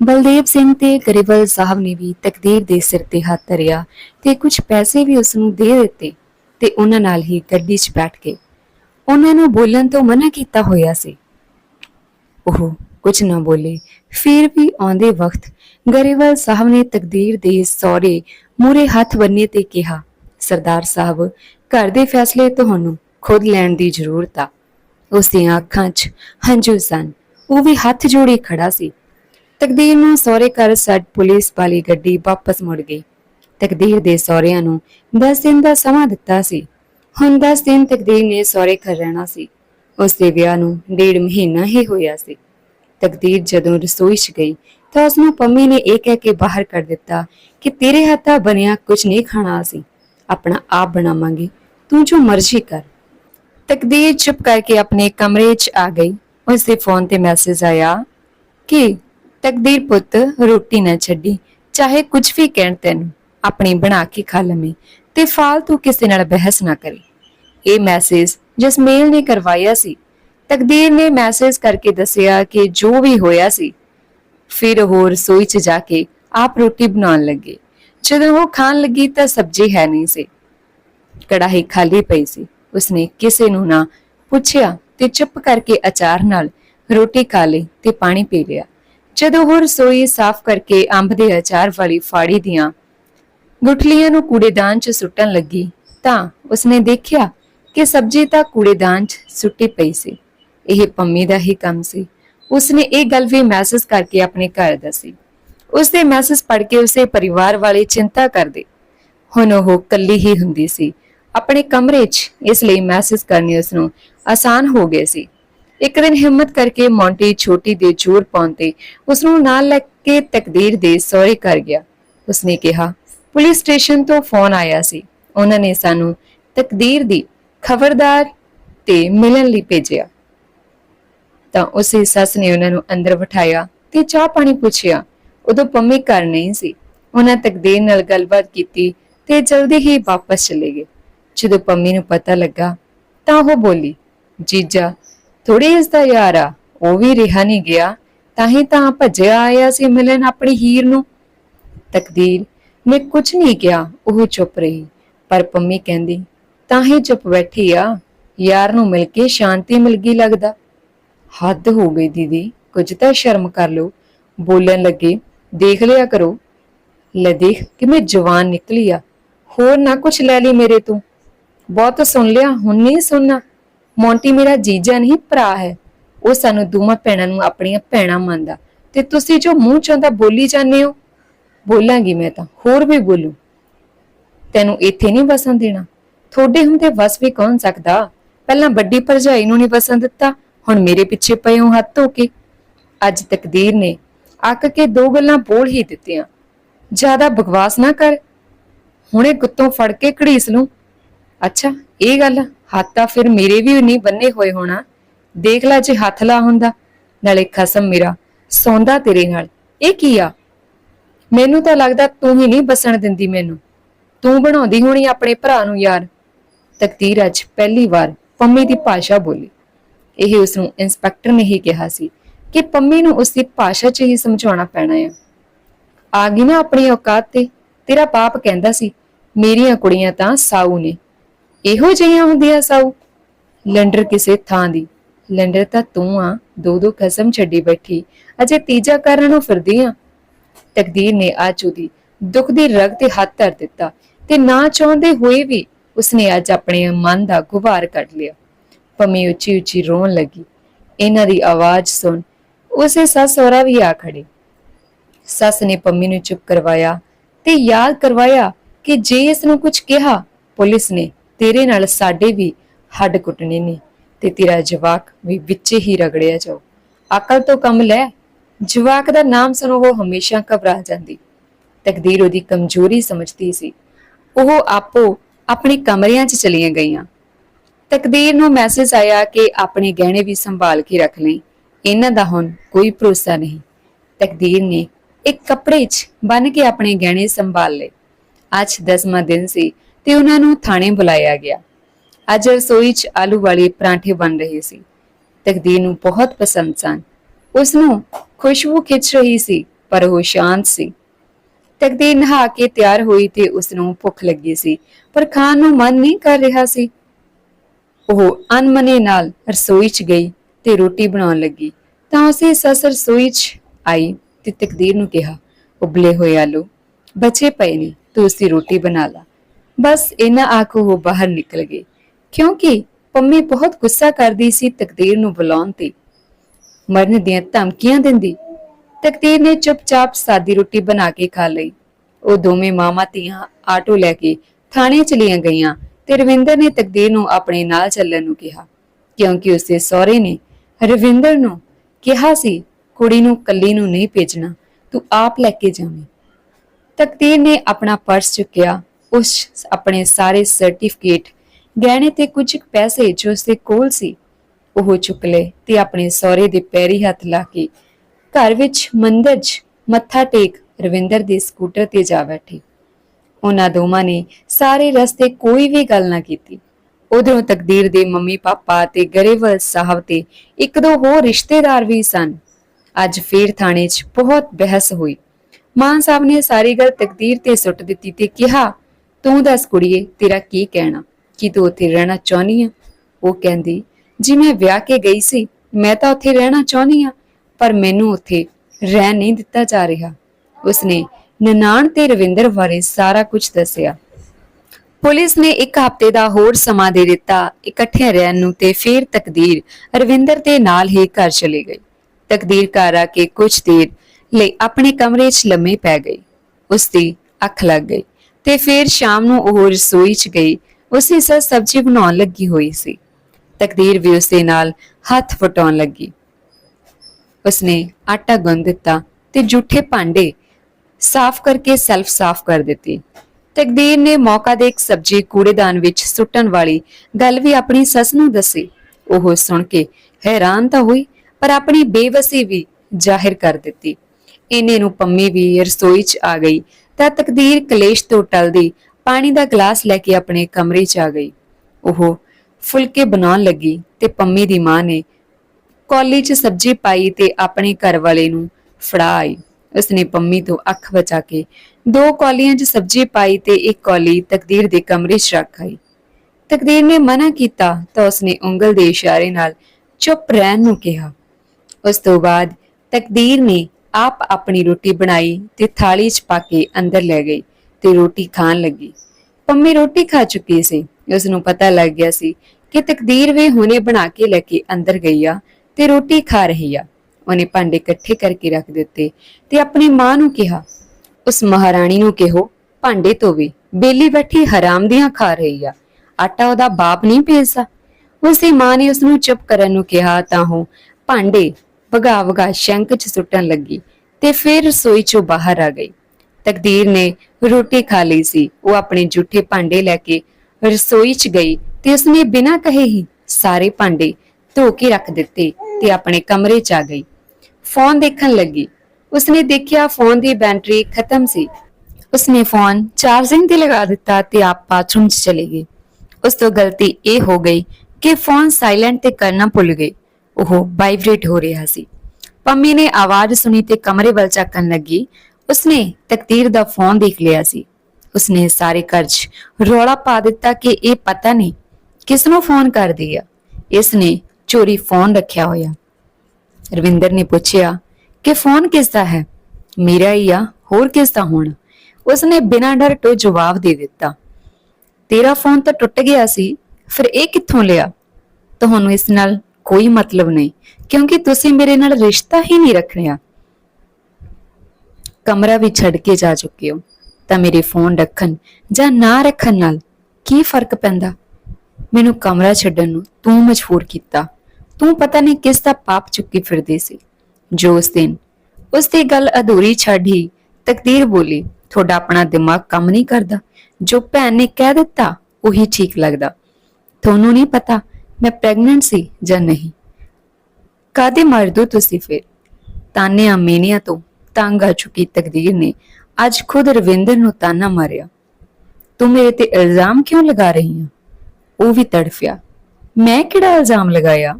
ਬਲਦੇਵ ਸਿੰਘ ਤੇ ਗਰੀਬਲ ਸਾਹਿਬ ਨੇ ਵੀ ਤਕਦੀਰ ਦੇ ਸਿਰ ਤੇ ਹੱਥ ਧਰਿਆ ਤੇ ਕੁਝ ਪੈਸੇ ਵੀ ਉਸ ਨੂੰ ਦੇ ਦਿੱਤੇ ਤੇ ਉਹਨਾਂ ਨਾਲ ਹੀ ਗੱਡੀ 'ਚ ਬੈਠ ਕੇ ਉਹਨਾਂ ਨੂੰ ਬੋਲਣ ਤੋਂ ਮਨਾ ਕੀਤਾ ਹੋਇਆ ਸੀ। ਉਹ ਕੁਝ ਨਾ ਬੋਲੇ, ਫਿਰ ਵੀ ਆਉਂਦੇ ਵਕਤ ਗਰੇਵਾਲ ਸਾਹਿਬ ਨੇ ਤਕਦੀਰ ਦੇ ਸੌਰੇ ਮੂਰੇ ਹੱਥ ਬੰਨੇ ਤੇ ਕਿਹਾ, ਸਰਦਾਰ ਸਾਹਿਬ, ਘਰ ਦੇ ਫੈਸਲੇ ਤੁਹਾਨੂੰ ਖੁਦ ਲੈਣ ਦੀ ਜ਼ਰੂਰਤ ਆ। ਉਸ ਦੀਆਂ ਅੱਖਾਂ 'ਚ ਹੰਝੂ ਸਨ। ਉਹ ਵੀ ਹੱਥ ਜੋੜੇ ਖੜਾ ਸੀ। ਤਕਦੀਰ ਨੂੰ ਸਹੁਰੇ ਘਰ ਸੱਡ ਪੁਲਿਸ ਵਾਲੀ ਗੱਡੀ ਵਾਪਸ ਮੁੜ ਗਈ। ਤਕਦੀਰ ਦੇ ਸਹੁਰਿਆਂ ਨੂੰ 10 ਦਿਨ ਦਾ ਸਮਾਂ ਦਿੱਤਾ ਸੀ। ਹੁਣ 10 ਦਿਨ ਤਕਦੀਰ ਨੇ ਸਹੁਰੇ ਘਰ ਰਹਿਣਾ ਸੀ। ਉਸ ਦੇ ਵਿਆਹ ਨੂੰ ਡੇਢ ਮਹੀਨਾ ਹੀ ਹੋਇਆ ਸੀ। ਤਕਦੀਰ ਜਦੋਂ ਰਸੋਈ 'ਚ ਗਈ ਤਾਂ ਉਸ ਨੂੰ ਪੰਮੀ ਨੇ ਇਹ ਕਹਿ ਕੇ ਬਾਹਰ ਕਰ ਦਿੱਤਾ ਕਿ ਤੇਰੇ ਹੱਥਾਂ ਬਣਿਆ ਕੁਝ ਨਹੀਂ ਖਾਣਾ ਅਸੀਂ। ਆਪਣਾ ਆਪ ਬਣਾਵਾਂਗੇ। ਤੂੰ ਜੋ ਮਰਜ਼ੀ ਕਰ। ਤਕਦੀਰ ਚੁੱਪ ਕਰਕੇ ਆਪਣੇ ਕਮਰੇ 'ਚ ਆ ਗਈ। ਉਸ ਦੇ ਫੋਨ ਤੇ ਮੈਸੇਜ ਆਇਆ ਕਿ ਤਕਦੀਰ ਪੁੱਤ, ਰੋਟੀ ਨਾ ਛੱਡੀ, ਚਾਹੇ ਕੁਝ ਵੀ ਕਹਿਣ ਤੈਨੂੰ, ਆਪਣੀ ਬਣਾ ਕੇ ਖਾ ਲਵੇਂ ਤੇ ਫਾਲਤੂ ਕਿਸੇ ਨਾਲ ਬਹਿਸ ਨਾ ਕਰੀ। ਇਹ ਮੈਸੇਜ ਜਸਮੇਲ ਨੇ ਕਰਵਾਇਆ ਸੀ। ਤਕਦੀਰ ਨੇ ਮੈਸੇਜ ਕਰਕੇ ਦੱਸਿਆ ਕਿ ਜੋ ਵੀ ਹੋਇਆ ਸੀ, ਫਿਰ ਉਹ ਰਸੋਈ 'ਚ ਜਾ ਕੇ ਆਪ ਰੋਟੀ ਬਣਾਉਣ ਲੱਗੇ। ਜਦੋਂ ਉਹ ਖਾਣ ਲੱਗੀ ਤਾਂ ਸਬਜ਼ੀ ਹੈ ਨਹੀਂ ਸੀ। ਕੜਾਹੀ ਖਾਲੀ ਪਈ ਸੀ। ਉਸਨੇ ਕਿਸੇ ਨੂੰ ਨਾ ਪੁੱਛਿਆ ਤੇ ਚੁੱਪ ਕਰਕੇ ਅਚਾਰ ਨਾਲ ਰੋਟੀ ਖਾ ਲਈ ਤੇ ਪਾਣੀ ਪੀ ਲਿਆ। ਜਦੋਂ ਉਹ ਰਸੋਈ ਸਾਫ਼ ਕਰਕੇ ਅੰਬ ਦੇ ਅਚਾਰ ਵਾਲੀ ਫਾੜੀ ਦੀਆਂ ਗੁਠਲੀਆਂ ਨੂੰ ਕੂੜੇਦਾਨ 'ਚ ਸੁੱਟਣ ਲੱਗੀ ਤਾਂ ਉਸਨੇ ਦੇਖਿਆ ਕਿ ਸਬਜ਼ੀ ਤਾਂ ਕੂੜੇਦਾਨ 'ਚ ਸੁੱਟੀ ਪਈ ਸੀ। ਇਹ ਪੰਮੀ ਦਾ ਹੀ ਕੰਮ ਸੀ। ਉਸਨੇ ਇਹ ਗੱਲ ਵੀ ਮੈਸੇਜ ਕਰਕੇ ਆਪਣੇ ਘਰ ਦੱਸੀ। ਉਸਦੇ ਮੈਸੇਜ ਪੜ੍ਹ ਕੇ ਉਸੇ ਪਰਿਵਾਰ ਵਾਲੇ ਚਿੰਤਾ ਕਰਦੇ। ਹੁਣ ਉਹ ਕੱਲੀ ਹੀ ਹੁੰਦੀ ਸੀ। ਆਪਣੇ ਕਮਰੇ 'ਚ ਇਸ ਲਈ ਮੈਸੇਜ ਕਰਨੀ ਉਸ ਨੂੰ ਆਸਾਨ ਹੋ ਗਏ ਸੀ। ਇੱਕ ਦਿਨ ਹਿੰਮਤ ਕਰਕੇ ਮੌਂਟੀ ਛੋਟੀ ਦੇ ਜ਼ੋਰ ਪਾਉਣ ਤੇ ਉਸ ਨੂੰ ਨਾਲ ਲੈ ਕੇ ਤਕਦੀਰ ਦੇ ਸਹੁਰੇ ਕਰ ਗਿਆ। ਉਸਨੇ ਕਿਹਾ, ਪੁਲਿਸ ਸਟੇਸ਼ਨ ਤੋਂ ਫੋਨ ਆਇਆ ਸੀ। ਉਹਨਾਂ ਨੇ ਸਾਨੂੰ ਤਕਦੀਰ ਦੀ ਖਬਰਦਾਰ ਤੇ ਮਿਲਣ ਲਈ ਭੇਜਿਆ। ਤਾਂ ਉਸੇ ਸੱਸ ਨੇ ਉਹਨਾਂ ਨੂੰ ਅੰਦਰ ਬਿਠਾਇਆ ਤੇ ਚਾਹ ਪਾਣੀ ਪੁੱਛਿਆ। ਉਦੋਂ ਪੰਮੀ ਘਰ ਨਹੀਂ ਸੀ। ਉਹਨਾਂ ਤਕਦੀਰ ਨਾਲ ਗੱਲਬਾਤ ਕੀਤੀ ਤੇ ਜਲਦੀ ਹੀ ਵਾਪਸ ਚਲੇ ਗਏ। ਜਦੋਂ ਪੰਮੀ ਨੂੰ ਪਤਾ ਲੱਗਾ ਤਾਂ ਉਹ ਬੋਲੀ ਜੀਜਾ ਥੋੜੀ ਇਸ ਦਾ ਯਾਰ ਆ, ਉਹ ਵੀ ਰਿਹਾ ਨਹੀਂ ਗਿਆ ਤਾਂ ਹੀ ਤਾਂ ਭੱਜਿਆ ਆਇਆ ਸੀ ਮਿਲਣ ਆਪਣੀ ਹੀਰ ਨੂੰ। ਤਕਦੀਰ ਨੇ ਕੁਝ ਨਹੀਂ ਕਿਹਾ, ਉਹ ਚੁੱਪ ਰਹੀ, ਪਰ ਪੰਮੀ ਕਹਿੰਦੀ ਤਾਂ ਹੀ ਚੁੱਪ ਬੈਠੀ ਆ, ਯਾਰ ਨੂੰ ਮਿਲ ਕੇ ਸ਼ਾਂਤੀ ਮਿਲ ਗਈ ਲੱਗਦਾ। ਹੱਦ ਹੋ ਗਈ ਦੀਦੀ, ਕੁਝ ਤਾਂ ਸ਼ਰਮ ਕਰ ਲਓ। ਬੋਲਣ ਲੱਗੇ, ਦੇਖ ਲਿਆ ਕਰੋ। ਲੈ ਦੇਖ ਕਿਵੇਂ ਜਵਾਨ ਨਿਕਲੀ ਆ, ਹੋਰ ਨਾ ਕੁਝ ਲੈ ਲਈ ਮੇਰੇ ਤੋਂ। ਬਹੁਤ ਸੁਣ ਲਿਆ, ਹੁਣ ਨਹੀਂ ਸੁਣਨਾ। ਮੌਂਟੀ ਮੇਰਾ ਜੀਜਾ ਨਹੀਂ, ਭਰਾ ਹੈ। ਉਹ ਸਾਨੂੰ ਦੋਵਾਂ ਭੈਣਾਂ ਨੂੰ ਆਪਣੀਆਂ ਭੈਣਾਂ ਮੰਨਦਾ। ਤੇ ਤੁਸੀਂ ਜੋ ਮੂੰਹ ਚਾਹੁੰਦਾ ਬੋਲੀ ਜਾਂਦੇ ਹੋ? ਬੋਲਾਂਗੀ ਮੈਂ ਤਾਂ, ਹੋਰ ਵੀ ਬੋਲੂ। ਤੈਨੂੰ ਇੱਥੇ ਨਹੀਂ ਵਸਣ ਦੇਣਾ। ਤੁਹਾਡੇ ਹੁੰਦੇ ਵਸ ਵੀ ਕੌਣ ਸਕਦਾ? ਪਹਿਲਾਂ ਵੱਡੀ ਭਰਜਾਈ ਨੂੰ ਨਹੀਂ ਵਸਣ ਦਿੱਤਾ, ਹੁਣ ਮੇਰੇ ਪਿੱਛੇ ਪਏ ਹੋ ਹੱਥ ਧੋ ਕੇ। ਅੱਜ ਤਕਦੀਰ ਨੇ ਅੱਕ ਕੇ ਦੋ ਗੱਲਾਂ ਬੋਲ ਹੀ ਦਿੱਤੀਆਂ। ਜ਼ਿਆਦਾ ਬਕਵਾਸ ਨਾ ਕਰ। ਹੁਣੇ ਗੁੱਤੋਂ ਫੜ ਕੇ ਘੜੀਸ ਲੂੰ ਅੱਛਾ, ਇਹ ਗੱਲ ਹੱਥ ਤਾਂ ਫਿਰ ਮੇਰੇ ਵੀ ਨਹੀਂ ਬੰਨੇ ਹੋਏ ਹੋਣਾ। ਦੇਖ ਲੈ ਜੇ ਹੱਥ ਲਾ ਹੁੰਦਾ, ਨਾਲੇ ਖਸਮ ਮੇਰਾ, ਸੌਂਦਾ ਤੇਰੇ ਨਾਲ। ਇਹ ਕੀ ਆ? ਮੈਨੂੰ ਤਾਂ ਲੱਗਦਾ ਤੂੰ ਹੀ ਨਹੀਂ ਬਸਣ ਦਿੰਦੀ ਮੈਨੂੰ। ਤੂੰ ਬਣਾਉਂਦੀ ਹੋਣੀ ਆਪਣੇ ਭਰਾ ਨੂੰ ਯਾਰ। ਤਕਦੀਰ ਅੱਜ ਪਹਿਲੀ ਵਾਰ ਪੰਮੀ ਦੀ ਭਾਸ਼ਾ ਬੋਲੀ। ਇਹ ਉਸ ਨੂੰ ਇੰਸਪੈਕਟਰ ਨੇ ਹੀ ਕਿਹਾ ਸੀ ਕਿ ਪੰਮੀ ਨੂੰ ਉਸ ਦੀ ਭਾਸ਼ਾ 'ਚ ਹੀ ਸਮਝਾਉਣਾ ਪੈਣਾ ਹੈ ਆ ਗਈ ਨਾ ਆਪਣੀ ਔਕਾਤ ਤੇ। ਤੇਰਾ ਬਾਪ ਕਹਿੰਦਾ ਸੀ, ਮੇਰੀਆਂ ਕੁੜੀਆਂ ਤਾਂ ਸਾਊ ਨੇ। ਇਹੋ ਜਿਹੀਆਂ ਹੁੰਦੀਆਂ ਸਾਊ ਲੰਡਰ ਕਿਸੇ ਥਾਂ ਦੀ। ਲੰਡਰ ਤਾਂ ਤੂੰ ਆ ਦੋ ਦੋ ਕਸਮ ਛੱਡੀ ਬੈਠੀ। ਅਜੇ ਤੀਜਾ ਕਰਨ ਨੂੰ ਫਿਰਦੀ ਆ। ਤਕਦੀਰ ਨੇ ਆਜੂ ਦੀ ਦੁੱਖ ਦੀ ਰਗ ਤੇ ਹੱਥ ਧਰ ਦਿੱਤਾ ਤੇ ਨਾ ਚਾਹੁੰਦੇ ਹੋਏ ਵੀ ਉਸਨੇ ਅੱਜ ਆਪਣੇ ਮਨ ਦਾ ਗੁਬਾਰ ਕੱਢ ਲਿਆ। ਪੰਮੀ ਉੱਚੀ ਉੱਚੀ ਰੋਣ ਲੱਗੀ। ਇਹਨਾਂ ਦੀ ਆਵਾਜ਼ ਸੁਣ ਉਸੇ ਸੱਸ ਸਹੁਰਾ ਵੀ ਆ ਖੜੇ। ਸੱਸ ਨੇ ਪੰਮੀ ਨੂੰ ਚੁੱਪ ਕਰਵਾਇਆ ਤੇ ਯਾਦ ਕਰਵਾਇਆ ਕਿ ਜੇ ਇਸ ਨੂੰ ਕੁਝ ਕਿਹਾ, ਪੁਲਿਸ ਨੇ ਤੇਰੇ ਨਾਲ ਸਾਡੇ ਵੀ ਹੱਡ ਕੁੱਟਣੇ ਨੇ ਤੇ ਤੇਰਾ ਜਵਾਕ ਵੀ ਵਿੱਚ ਹੀ ਰਗੜਿਆ ਜਾਓ ਅਕਲ ਤੋਂ ਕੰਮ ਲੈ, ਜਵਾਕ ਦਾ ਨਾਮ ਸੁਣ, ਉਹ ਹਮੇਸ਼ਾ ਘਬਰਾ ਜਾਂਦੀ। ਤਕਦੀਰ ਉਹਦੀ ਕਮਜ਼ੋਰੀ ਸਮਝਦੀ ਸੀ। ਉਹ ਆਪੋ ਆਪਣੇ ਕਮਰਿਆਂ 'ਚ ਚਲੀਆਂ ਗਈਆਂ। ਤਕਦੀਰ ਨੂੰ ਮੈਸੇਜ ਆਇਆ ਕਿ ਆਪਣੇ ਗਹਿਣੇ ਵੀ ਸੰਭਾਲ ਕੇ ਰੱਖ ਲਈ। ਇਹਨਾਂ ਦਾ ਹੁਣ ਕੋਈ ਭਰੋਸਾ ਨਹੀਂ। ਤਕਦੀਰ ਨੇ ਇੱਕ ਕੱਪੜੇ 'ਚ ਬੰਨ ਕੇ ਆਪਣੇ ਗਹਿਣੇ ਸੰਭਾਲ ਲਏ। ਅੱਜ 10ਵਾਂ ਦਿਨ ਸੀ। ਤੇ ਉਹਨਾਂ ਨੂੰ ਥਾਣੇ ਬੁਲਾਇਆ ਗਿਆ। ਅੱਜ ਰਸੋਈ 'ਚ ਆਲੂ ਵਾਲੇ ਪਰਾਂਠੇ ਬਣ ਰਹੇ ਸੀ। ਤਕਦੀਰ ਨੂੰ ਬਹੁਤ ਪਸੰਦ ਸਨ। ਉਸ ਨੂੰ ਖੁਸ਼ਬੂ ਖਿੱਚ ਰਹੀ ਸੀ, ਪਰ ਉਹ ਸ਼ਾਂਤ ਸੀ। ਤਕਦੀਰ ਨਹਾ ਕੇ ਤਿਆਰ ਹੋਈ ਤੇ ਉਸ ਨੂੰ ਭੁੱਖ ਲੱਗੀ ਸੀ, ਪਰ ਖਾਣ ਨੂੰ ਮਨ ਨਹੀਂ ਕਰ ਰਿਹਾ ਸੀ। ਉਹ ਅਨਮਨੇ ਨਾਲ ਰਸੋਈ 'ਚ ਗਈ ਤੇ ਰੋਟੀ ਬਣਾਉਣ ਲੱਗੀ। ਤਾਂ ਉਸੇ ਸੱਸ ਰਸੋਈ 'ਚ ਆਈ ਤੇ ਤਕਦੀਰ ਨੂੰ ਕਿਹਾ, ਉਬਲੇ ਹੋਏ ਆਲੂ, ਬਚੇ ਪਏ ਨੇ, ਤੂੰ ਉਸਦੀ ਰੋਟੀ ਬਣਾ ਲਾ। ਬਸ ਇਹਨਾਂ ਆਖੋ ਉਹ ਬਾਹਰ ਨਿਕਲ ਗਏ ਕਿਉਂਕਿ ਪੰਮੀ ਬਹੁਤ ਗੁੱਸਾ ਕਰਦੀ ਸੀ ਤਕਦੀਰ ਨੂੰ ਬੁਲਾਉਣ ਤੇ। ਮਰਨ ਦੀਆਂ ਧਮਕੀਆਂ ਦਿੰਦੀ। ਤਕਦੀਰ ਨੇ ਚੁੱਪਚਾਪ ਸਾਦੀ ਰੋਟੀ ਬਣਾ ਕੇ ਖਾ ਲਈ। ਉਹ ਦੋਵੇਂ ਮਾਮਾ ਧੀਆਂ ਆਟੋ ਲੈ ਕੇ ਥਾਣੇ ਚਲੀਆਂ ਗਈਆਂ ਤੇ ਰਵਿੰਦਰ ਨੇ ਤਕਦੀਰ ਨੂੰ ਆਪਣੇ ਨਾਲ ਚੱਲਣ ਨੂੰ ਕਿਹਾ। ਕਿਉਂਕਿ ਉਸਦੇ ਸਹੁਰੇ ਨੇ ਰਵਿੰਦਰ ਨੂੰ ਕਿਹਾ ਸੀ, ਕੁੜੀ ਨੂੰ ਕੱਲੀ ਨੂੰ ਨਹੀਂ ਭੇਜਣਾ, ਤੂੰ ਆਪ ਲੈ ਕੇ ਜਾਵੇਂ। ਤਕਦੀਰ ਨੇ ਆਪਣਾ ਪਰਸ ਚੁੱਕਿਆ ਉਸ ਆਪਣੇ ਸਾਰੇ ਸਰਟੀਫਿਕੇਟ ਗਹਿਣੇ ਤੇ ਕੁਝ ਪੈਸੇ ਜੋ ਉਸਦੇ ਕੋਲ ਸੀ, ਉਹ ਚੁੱਕ ਲਏ ਤੇ ਆਪਣੇ ਸਹੁਰੇ ਦੇ ਪੈਰੀ ਹੱਥ ਲਾ ਕੇ ਘਰ ਵਿੱਚ ਮੰਦਰ ਮੱਥਾ ਟੇਕ ਰਵਿੰਦਰ ਦੇ ਸਕੂਟਰ ਤੇ ਜਾ ਬੈਠੀ। ਉਹਨਾਂ ਦੋਵਾਂ ਨੇ ਸਾਰੇ ਰਸਤੇ ਕੋਈ ਵੀ ਗੱਲ ਨਾ ਕੀਤੀ। ਉਧਰੋਂ ਤਕਦੀਰ ਦੇ ਮੰਮੀ ਪਾਪਾ ਤੇ ਗਰੇਵਾਲ ਸਾਹਿਬ ਤੇ ਇੱਕ ਦੋ ਹੋਰ ਰਿਸ਼ਤੇਦਾਰ ਵੀ ਸਨ। ਅੱਜ ਫੇਰ ਥਾਣੇ 'ਚ ਬਹੁਤ ਬਹਿਸ ਹੋਈ। ਮਾਨ ਸਾਹਿਬ ਨੇ ਸਾਰੀ ਗੱਲ ਤਕਦੀਰ ਤੇ ਸੁੱਟ ਦਿੱਤੀ ਤੇ ਕਿਹਾ ਤੂੰ ਦੱਸ ਕੁੜੀਏ, ਤੇਰਾ ਕੀ ਕਹਿਣਾ? ਕੀ ਤੂੰ ਉੱਥੇ ਰਹਿਣਾ ਚਾਹਨੀ ਆ? ਉਹ ਕਹਿੰਦੀ, ਜੀ ਮੈਂ ਵਿਆਹ ਕੇ ਗਈ ਸੀ, ਮੈਂ ਤਾਂ ਉੱਥੇ ਰਹਿਣਾ ਚਾਹਨੀ ਆ, ਪਰ ਮੈਨੂੰ ਉੱਥੇ ਰਹਿ ਨਹੀਂ ਦਿੱਤਾ ਜਾ ਰਿਹਾ। ਉਸਨੇ ਨਨਾਣ ਤੇ ਰਵਿੰਦਰ ਬਾਰੇ ਸਾਰਾ ਕੁਝ ਦੱਸਿਆ। ਪੁਲਿਸ ਨੇ ਇੱਕ ਹਫ਼ਤੇ ਦਾ ਹੋਰ ਸਮਾਂ ਦੇ ਦਿੱਤਾ ਇਕੱਠੇ ਰਹਿਣ ਨੂੰ ਤੇ ਫਿਰ ਤਕਦੀਰ ਰਵਿੰਦਰ ਦੇ ਨਾਲ ਹੀ ਘਰ ਚਲੀ ਗਈ ਤਕਦੀਰ ਘਰ ਆ ਕੇ ਕੁਝ ਦੇਰ ਲਈ ਆਪਣੇ ਕਮਰੇ 'ਚ ਲੰਮੇ ਪੈ ਗਈ ਉਸ ਦੀ ਅੱਖ ਲੱਗ ਗਈ। ਤੇ ਫਿਰ ਸ਼ਾਮ ਨੂੰ ਉਹ ਰਸੋਈ 'ਚ ਗਈ। ਉਸੇ ਸੱਸ ਸਬਜ਼ੀ ਬਣਾਉਣ ਲੱਗੀ ਹੋਈ ਸੀ। ਤਕਦੀਰ ਵੀ ਉਸ ਨਾਲ ਹੱਥ ਵਟਾਉਣ ਲੱਗੀ। ਉਸਨੇ ਆਟਾ ਗੁੰਨ ਦਿੱਤਾ ਤੇ ਜੂਠੇ ਭਾਂਡੇ ਸਾਫ਼ ਕਰਕੇ ਸੈਲਫ ਸਾਫ਼ ਕਰ ਦਿੱਤੀ। ਤਕਦੀਰ ਨੇ ਮੌਕਾ ਦੇਖ ਸਬਜ਼ੀ ਕੂੜੇਦਾਨ ਵਿੱਚ ਸੁੱਟਣ ਵਾਲੀ ਗੱਲ ਵੀ ਆਪਣੀ ਸੱਸ ਨੂੰ ਦੱਸੀ। ਉਹ ਸੁਣ ਕੇ ਹੈਰਾਨ ਤਾਂ ਹੋਈ, ਪਰ ਆਪਣੀ ਬੇਵਸੀ ਵੀ ਜ਼ਾਹਿਰ ਕਰ ਦਿੱਤੀ। ਇਹਨੇ ਨੂੰ ਪੰਮੀ ਵੀ ਰਸੋਈ 'ਚ ਆ ਗਈ। ਤਾਂ ਤਕਦੀਰ ਕਲੇਸ਼ ਤੋਂ ਟਲਦੀ ਪਾਣੀ ਦਾ ਗਲਾਸ ਲੈ ਕੇ ਆਪਣੇ ਕਮਰੇ 'ਚ ਆ ਗਈ। ਉਹ ਫੁਲਕੇ ਬਣਾਉਣ ਲੱਗੀ ਤੇ ਪੰਮੀ ਦੀ ਮਾਂ ਨੇ ਕੌਲੀ 'ਚ ਸਬਜ਼ੀ ਪਾਈ ਤੇ ਆਪਣੇ ਘਰ ਵਾਲੇ ਨੂੰ ਫੜਾ ਆਈ। ਉਸਨੇ ਪੰਮੀ ਤੋਂ ਅੱਖ ਬਚਾ ਕੇ ਦੋ ਕੌਲੀਆਂ 'ਚ ਸਬਜ਼ੀ ਪਾਈ ਤੇ ਇੱਕ ਕੌਲੀ ਤਕਦੀਰ ਦੇ ਕਮਰੇ 'ਚ ਰੱਖ ਆਈ। ਤਕਦੀਰ ਨੇ ਮਨਾ ਕੀਤਾ ਤਾਂ ਉਸਨੇ ਉਂਗਲ ਦੇ ਇਸ਼ਾਰੇ ਨਾਲ ਚੁੱਪ ਰਹਿਣ ਨੂੰ ਕਿਹਾ। ਉਸ ਤੋਂ ਬਾਅਦ ਤਕਦੀਰ ਨੇ ਆਪ ਆਪਣੀ ਰੋਟੀ ਬਣਾਈ ਤੇ ਥਾਲੀ 'ਚ ਪਾ ਕੇ ਅੰਦਰ ਲੈ ਗਈ ਤੇ ਰੋਟੀ ਖਾਣ ਲੱਗੀ। ਪੰਮੀ ਰੋਟੀ ਖਾ ਚੁੱਕੀ ਸੀ। ਉਸ ਨੂੰ ਪਤਾ ਲੱਗ ਗਿਆ ਸੀ ਕਿ ਤਕਦੀਰ ਵੀ ਹੁਣੇ ਬਣਾ ਕੇ ਲੈ ਕੇ ਅੰਦਰ ਗਈ ਆ ਤੇ ਰੋਟੀ ਖਾ ਰਹੀ ਆ। ਉਹਨੇ ਭਾਂਡੇ ਇਕੱਠੇ ਕਰਕੇ ਰੱਖ ਦਿੱਤੇ ਤੇ ਆਪਣੀ ਮਾਂ ਨੂੰ ਕਿਹਾ, ਉਸ ਮਹਾਰਾਣੀ ਨੂੰ ਕਿਹੋ, ਭਾਂਡੇ ਧੋਵੇ, ਬੇਲੀ ਬੈਠੀ ਹਰਾਮ ਦੀਆਂ ਖਾ ਰਹੀ ਆ। ਆਟਾ ਉਹਦਾ ਬਾਪ ਨਹੀਂ ਪੀਸਦਾ ਉਸ ਮਾਂ ਨੇ ਉਸ ਨੂੰ ਚੁੱਪ ਕਰਨ ਨੂੰ ਕਿਹਾ ਤਾਂ ਉਹ, ਭਾਂਡੇ ਵਗਾ ਵਗਾ ਸ਼ੰਕ ਚ ਸੁੱਟਣ ਲੱਗੀ ਤੇ ਫਿਰ ਰਸੋਈ ਚੋਂ ਬਾਹਰ ਆ ਗਈ। ਤਕਦੀਰ ਨੇ ਰੋਟੀ ਖਾ ਲਈ ਸੀ। ਉਹ ਆਪਣੇ ਜੂਠੇ ਭਾਂਡੇ ਲੈ ਕੇ ਰਸੋਈ 'ਚ ਗਈ ਤੇ ਉਸਨੇ ਬਿਨਾਂ ਕਹੇ ਹੀ ਸਾਰੇ ਭਾਂਡੇ ਧੋ ਕੇ ਰੱਖ ਦਿੱਤੇ ਤੇ ਆਪਣੇ ਕਮਰੇ 'ਚ ਆ ਗਈ। ਫੋਨ ਦੇਖਣ ਲੱਗੀ। ਉਸਨੇ ਦੇਖਿਆ ਫੋਨ ਦੀ ਬੈਟਰੀ ਖਤਮ ਸੀ। ਉਸਨੇ ਫੋਨ ਚਾਰਜਿੰਗ ਤੇ ਲਗਾ ਦਿੱਤਾ ਤੇ ਆਪ ਬਾਥਰੂਮ 'ਚ ਚਲੇ ਗਈ ਉਸ ਤੋਂ ਗਲਤੀ ਇਹ ਹੋ ਗਈ ਕਿ ਫੋਨ ਸਾਇਲੈਂਟ ਤੇ ਕਰਨਾ ਭੁੱਲ ਗਈ ਉਹ ਵਾਈਬ੍ਰੇਟ ਹੋ ਰਿਹਾ ਸੀ। ਪੰਮੀ ਨੇ ਆਵਾਜ਼ ਸੁਣੀ ਤੇ ਕਮਰੇ ਵੱਲ ਚੱਕਣ ਲੱਗੀ। ਉਸਨੇ ਤਕਦੀਰ ਦਾ ਫੋਨ ਦੇਖ ਲਿਆ ਸੀ। ਉਸਨੇ ਸਾਰੇ ਘਰ ਰੌਲਾ ਪਾ ਦਿੱਤਾ ਕਿ ਇਹ ਪਤਾ ਨਹੀਂ ਕਿਸ ਨੂੰ ਫੋਨ ਕਰਦੀ ਆ। ਇਸ ਨੇ ਚੋਰੀ ਫੋਨ ਰੱਖਿਆ ਹੋਇਆ। ਰਵਿੰਦਰ ਨੇ ਪੁੱਛਿਆ, ਕਿ ਫੋਨ ਕਿਸ ਦਾ ਹੈ? ਮੇਰਾ ਹੀ ਆ, ਹੋਰ ਕਿਸ ਦਾ ਹੋਣਾ? ਉਸਨੇ ਬਿਨਾਂ ਡਰ ਤੋਂ ਜਵਾਬ ਦੇ ਦਿੱਤਾ, ਤੇਰਾ ਫੋਨ ਤਾਂ ਟੁੱਟ ਗਿਆ ਸੀ, ਫਿਰ ਇਹ ਕਿੱਥੋਂ ਲਿਆ? ਤੁਹਾਨੂੰ ਇਸ ਨਾਲ ਕੋਈ ਮਤਲਬ ਨਹੀਂ, ਕਿਉਂਕਿ ਤੁਸੀਂ ਮੇਰੇ ਨਾਲ ਰਿਸ਼ਤਾ ਹੀ ਨਹੀਂ ਰੱਖ ਕਮਰਾ ਵੀ ਛੱਡ ਕੇ ਜਾ ਚੁੱਕੇ ਹੋ, ਤਾਂ ਮੇਰੇ ਫੋਨ ਰੱਖਣ ਜਾਂ ਨਾ ਰੱਖਣ ਨਾਲ ਕੀ ਫ਼ਰਕ ਪੈਂਦਾ? ਮੈਨੂੰ ਕਮਰਾ ਛੱਡਣ ਨੂੰ ਤੂੰ ਮਜਬੂਰ ਕੀਤਾ। ਤੂੰ ਪਤਾ ਨਹੀਂ ਕਿਸ ਦਾ ਪਾਪ ਚੁੱਕੀ ਫਿਰਦੀ ਸੀ। ਜੋ ਉਸ ਦਿਨ ਉਸ ਦੀ ਗੱਲ ਅਧੂਰੀ ਛੱਡ ਹੀ ਤਕਦੀਰ ਬੋਲੀ, ਤੁਹਾਡਾ ਆਪਣਾ ਦਿਮਾਗ ਕੰਮ ਨਹੀਂ ਕਰਦਾ। ਜੋ ਭੈਣ ਨੇ ਕਹਿ ਦਿੱਤਾ, ਉਹੀ ਠੀਕ ਲੱਗਦਾ। ਤੁਹਾਨੂੰ ਨਹੀਂ ਪਤਾ ਮੈਂ ਪ੍ਰੈਗਨੈਂਟ ਸੀ ਜਾਂ ਨਹੀਂ? ਕਾਦੇ ਮਰਦੋ ਤੁਸੀਂ ਫਿਰ? ਤਾਨੇ ਅਮੀਨੀਆਂ ਤੋਂ ਤੰਗ ਆ ਚੁੱਕੀ ਤਕਦੀਰ ਨੇ। ਅੱਜ ਖੁਦ ਰਵਿੰਦਰ ਨੂੰ ਤਾਨਾ ਮਾਰਿਆ। ਤੂੰ ਮੇਰੇ ਤੇ ਇਲਜ਼ਾਮ ਕਿਉਂ ਲਗਾ ਰਹੀ ਹੈ ਉਹ ਵੀ ਤੜਫਿਆ। ਮੈਂ ਕਿਹੜਾ ਇਲਜ਼ਾਮ ਲਗਾਇਆ?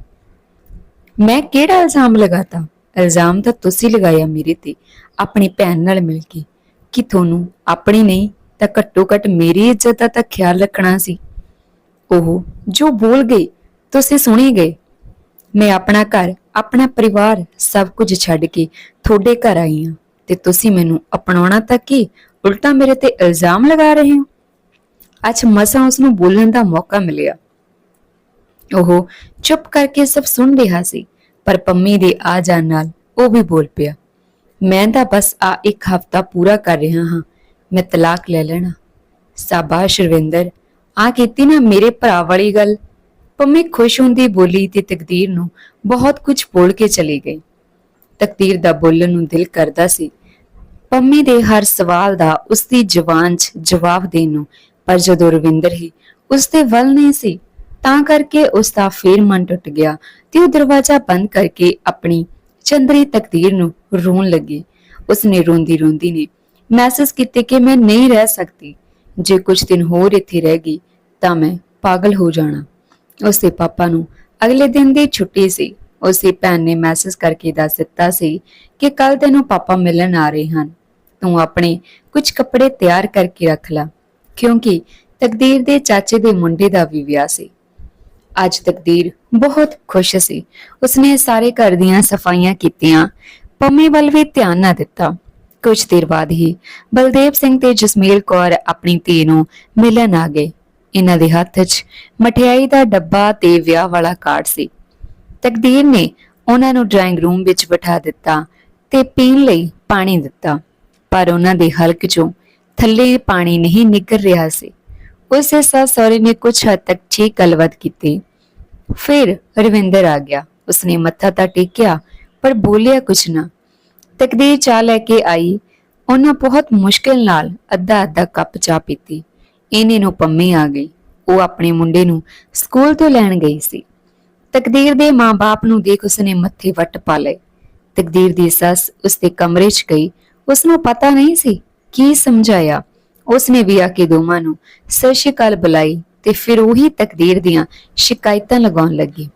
ਮੈਂ ਕਿਹੜਾ ਇਲਜ਼ਾਮ ਲਗਾਤਾ? ਇਲਜ਼ਾਮ ਤਾਂ ਤੁਸੀਂ ਲਗਾਇਆ ਮੇਰੇ ਤੇ, ਆਪਣੀ ਭੈਣ ਨਾਲ ਮਿਲ ਕੇ। ਕਿ ਤੁਹਾਨੂੰ ਆਪਣੀ ਨਹੀਂ, ਤਾਂ ਘੱਟੋ ਘੱਟ ਮੇਰੀ ਇੱਜ਼ਤ ਦਾ ਤਾਂ ਖਿਆਲ ਰੱਖਣਾ ਸੀ। ਉਹ ਜੋ ਬੋਲ ਗਈ ਤੁਸੀਂ ਸੁਣੀ ਗਏ? ਮੈਂ ਆਪਣਾ ਘਰ, ਆਪਣਾ ਪਰਿਵਾਰ ਸਭ ਕੁਝ ਛੱਡ ਕੇ ਤੁਹਾਡੇ ਘਰ ਆਈ ਹਾਂ। ਤੇ ਤੁਸੀਂ ਮੈਨੂੰ ਅਪਣਾਉਣਾ ਤੱਕ ਕੀ? ਉਲਟਾ ਮੇਰੇ ਤੇ ਇਲਜ਼ਾਮ ਲਗਾ ਰਹੇ ਹੋ? ਅੱਜ ਮਸਾਂ ਉਸ ਨੂੰ ਬੋਲਣ ਦਾ ਮੌਕਾ ਮਿਲਿਆ। ਉਹ ਚੁੱਪ ਕਰਕੇ ਸਭ ਸੁਣ ਰਿਹਾ ਸੀ, ਪਰ ਪੰਮੀ ਦੇ ਆ ਜਾਣ ਨਾਲ ਉਹ ਵੀ ਬੋਲ ਪਿਆ। ਮੈਂ ਤਾਂ ਬਸ ਆ ਇੱਕ ਹਫਤਾ ਪੂਰਾ ਕਰ ਰਿਹਾ ਹਾਂ। ਮੈਂ ਤਲਾਕ ਲੈ ਲੈਣਾ। ਸਾਬਾਸ਼ ਰਵਿੰਦਰ, ਆ ਕੀਤੀ ਨਾ ਮੇਰੇ ਭਰਾ ਵਾਲੀ ਗੱਲ। ਪੰਮੀ ਖੁਸ਼ ਹੁੰਦੀ ਬੋਲੀ ਤੇ ਤਕਦੀਰ ਨੂੰ ਬਹੁਤ ਕੁਝ ਬੋਲ ਕੇ ਚਲੀ ਗਈ। ਤਕਦੀਰ ਦਾ ਬੋਲਣ ਨੂੰ ਦਿਲ ਕਰਦਾ ਸੀ। ਪੰਮੀ ਦੇ ਹਰ ਸਵਾਲ ਦਾ ਉਸ ਦੀ ਜ਼ੁਬਾਨ 'ਚ ਜਵਾਬ ਦੇਣ ਨੂੰ, ਪਰ ਜਦੋਂ ਰਵਿੰਦਰ ਹੀ ਉਸ ਦੇ ਵੱਲ ਨਹੀਂ ਸੀ, ਤਾਂ ਕਰਕੇ ਉਸ ਦਾ ਫੇਰ ਮਨ ਟੁੱਟ ਗਿਆ ਤੇ ਉਹ ਦਰਵਾਜ਼ਾ ਬੰਦ ਕਰਕੇ ਆਪਣੀ ਚੰਦਰੀ ਤਕਦੀਰ ਨੂੰ ਰੋਣ ਲੱਗੀ। ਉਸਨੇ ਰੋਂਦੀ ਰੋਂਦੀ ਨੇ ਮੈਸੇਜ ਕੀਤੇ ਕਿ ਮੈਂ ਨਹੀਂ ਰਹਿ ਸਕਦੀ। ਜੇ ਕੁਝ ਦਿਨ ਹੋਰ ਇੱਥੇ ਰਹਿ ਗਈ, ਤਾਂ ਮੈਂ ਪਾਗਲ ਹੋ ਜਾਣਾ। ਉਸਦੇ ਪਾਪਾ ਨੂੰ। ਅਗਲੇ ਦਿਨ ਦੀ ਛੁੱਟੀ ਸੀ। ਉਸਦੀ ਭੈਣ ਨੇ ਮੈਸੇਜ ਕਰਕੇ ਦੱਸ ਦਿੱਤਾ ਸੀ ਕਿ ਕੱਲ ਤੈਨੂੰ ਪਾਪਾ ਮਿਲਣ ਆ ਰਹੇ ਹਨ। ਤੂੰ ਆਪਣੇ ਕੁਝ ਕੱਪੜੇ ਤਿਆਰ ਕਰਕੇ ਰੱਖ ਲੈ, ਕਿਉਂਕਿ ਤਕਦੀਰ ਦੇ ਚਾਚੇ ਦੇ ਮੁੰਡੇ ਦਾ ਵੀ ਵਿਆਹ ਸੀ। ਅੱਜ ਤਕਦੀਰ ਬਹੁਤ ਖੁਸ਼ ਸੀ। ਉਸਨੇ ਸਾਰੇ ਘਰ ਦੀਆਂ ਸਫਾਈਆਂ ਕੀਤੀਆਂ, ਪੰਮੀ ਵੱਲ ਵੀ ਧਿਆਨ ਨਾ ਦਿੱਤਾ। ਕੁਝ ਦੇਰ ਬਾਅਦ ਹੀ ਬਲਦੇਵ ਸਿੰਘ ਤੇ ਜਸਮੀਲ ਕੌਰ ਆਪਣੀ ਧੀ ਨੂੰ ਮਿਲਣ ਆ ਗਏ। ਇਹਨਾਂ ਦੇ ਹੱਥ 'ਚ ਮਠਿਆਈ ਦਾ ਡੱਬਾ ਤੇ ਵਿਆਹ ਵਾਲਾ ਕਾਰਡ ਸੀ। ਤਕਦੀਰ ਨੇ ਉਹਨਾਂ ਨੂੰ ਡਰਾਇੰਗ ਰੂਮ ਵਿੱਚ ਬਿਠਾ ਦਿੱਤਾ ਤੇ ਪੀਣ ਲਈ ਪਾਣੀ ਦਿੱਤਾ। ਪਰ ਉਹਨਾਂ ਦੇ ਹਲਕ 'ਚੋਂ ਥੱਲੇ ਪਾਣੀ ਨਹੀਂ ਨਿਕਲ ਰਿਹਾ ਸੀ। ਉਸੇ ਸੱਸ ਸਹੁਰੇ ਨੇ ਕੁਝ ਹੱਦ ਤੱਕ ਠੀਕ ਗੱਲਬਾਤ ਕੀਤੀ। ਫਿਰ ਰਵਿੰਦਰ ਆ ਗਿਆ। ਉਸਨੇ ਮੱਥਾ ਤਾਂ ਟੇਕਿਆ, ਪਰ ਬੋਲਿਆ ਕੁਛ ਨਾ। ਤਕਦੀਰ ਚਾਹ ਲੈ ਕੇ ਆਈ। ਉਹਨਾਂ ਬਹੁਤ ਮੁਸ਼ਕਿਲ ਨਾਲ ਅੱਧਾ ਅੱਧਾ ਕੱਪ ਚਾਹ ਪੀਤੀ। ਇਹਨੇ ਨੂੰ ਪੰਮੀ ਆ ਗਈ। ਉਹ ਆਪਣੇ ਮੁੰਡੇ ਨੂੰ ਸਕੂਲ ਤੋਂ ਲੈਣ ਗਈ ਸੀ। ਤਕਦੀਰ ਦੇ ਮਾਂ-ਬਾਪ ਨੂੰ ਦੇਖ ਉਸਨੇ ਮੱਥੇ ਵੱਟ ਪਾ ਲਏ। ਤਕਦੀਰ ਦੀ ਸੱਸ ਉਸਦੇ ਕਮਰੇ 'ਚ ਗਈ। ਉਸ ਨੂੰ ਪਤਾ ਨਹੀਂ ਸੀ ਕੀ ਸਮਝਾਇਆ। ਉਸਨੇ ਵੀ ਆ ਕੇ ਦੋਵਾਂ ਨੂੰ ਸਤਿ ਸ਼੍ਰੀ ਅਕਾਲ ਬੁਲਾਈ ਤੇ ਫਿਰ ਉਹੀ ਤਕਦੀਰ ਦੀਆਂ ਸ਼ਿਕਾਇਤਾਂ ਲਗਾਉਣ ਲੱਗੀ।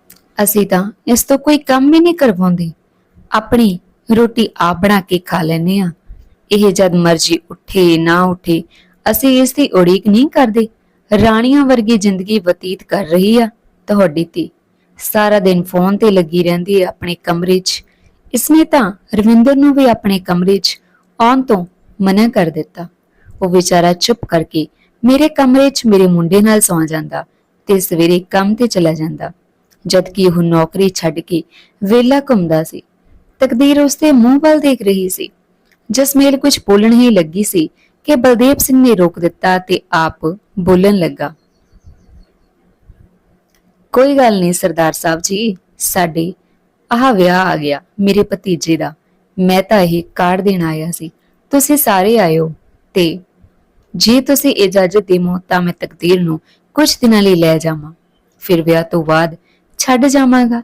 ਅਸੀਂ ਤਾਂ ਇਸ ਤੋਂ ਕੋਈ ਕੰਮ ਹੀ ਨਹੀਂ ਕਰਵਾਉਂਦੇ। ਆਪਣੀ ਰੋਟੀ ਆਪ ਬਣਾ ਕੇ ਖਾ ਲੈਨੇ ਆ ਇਹ ਜਦ ਮਰਜ਼ੀ ਉੱਠੇ ਨਾ ਉੱਠੇ ਅਸੀਂ ਇਸ ਦੀ ਉਡੀਕ ਨਹੀਂ ਕਰਦੇ। ਰਾਣੀਆਂ ਵਰਗੀ ਜ਼ਿੰਦਗੀ ਬਤੀਤ ਕਰ ਰਹੀ ਆ ਤੁਹਾਡੀ ਧੀ। ਸਾਰਾ ਦਿਨ ਫੋਨ ਤੇ ਲੱਗੀ ਰਹਿੰਦੀ ਹੈ ਆਪਣੇ ਕਮਰੇ 'ਚ। ਇਸਨੇ ਤਾਂ ਰਵਿੰਦਰ ਨੂੰ ਵੀ ਆਪਣੇ ਕਮਰੇ 'ਚ ਆਉਣ ਤੋਂ ਮਨਾ ਕਰ ਦਿੱਤਾ। ਉਹ ਵਿਚਾਰਾ ਚੁੱਪ ਕਰਕੇ ਮੇਰੇ ਕਮਰੇ 'ਚ ਮੇਰੇ ਮੁੰਡੇ ਨਾਲ ਸੌਂ ਜਾਂਦਾ ਤੇ ਸਵੇਰੇ ਕੰਮ ਤੇ ਚਲਾ ਜਾਂਦਾ ਜਦ ਕਿ ਉਹ ਨੌਕਰੀ ਛੱਡ ਕੇ ਵੇਲਾ ਘੁੰਮਦਾ ਸੀ। ਤਕਦੀਰ ਉਸਦੇ ਮੂੰਹ ਵੱਲ ਦੇਖ ਰਹੀ ਸੀ। ਜਸਮੇਲ ਕੁਝ ਬੋਲਣ ਹੀ ਲੱਗੀ ਸੀ ਕਿ ਬਲਦੇਵ ਸਿੰਘ ਨੇ ਰੋਕ ਦਿੱਤਾ ਤੇ ਆਪ ਬੋਲਣ ਲੱਗਾ, ਕੋਈ ਗੱਲ ਨਹੀਂ ਸਰਦਾਰ ਸਾਹਿਬ ਜੀ, ਸਾਡੇ ਆਹ ਵਿਆਹ ਆ ਗਿਆ, ਮੇਰੇ ਭਤੀਜੇ ਦਾ। ਮੈਂ ਤਾਂ ਇਹ ਕਾਰਡ ਦੇਣ ਆਇਆ ਸੀ। ਤੁਸੀਂ ਸਾਰੇ ਆਇਓ ਤੇ ਜੇ ਤੁਸੀਂ ਇਜਾਜ਼ਤ ਦੇਵੋ ਤਾਂ ਮੈਂ ਤਕਦੀਰ ਨੂੰ ਕੁਝ ਦਿਨਾਂ ਲਈ ਲੈ ਜਾਵਾਂ। ਫਿਰ ਵਿਆਹ ਤੋਂ ਬਾਅਦ ਛੱਡ ਜਾਵਾਂਗਾ।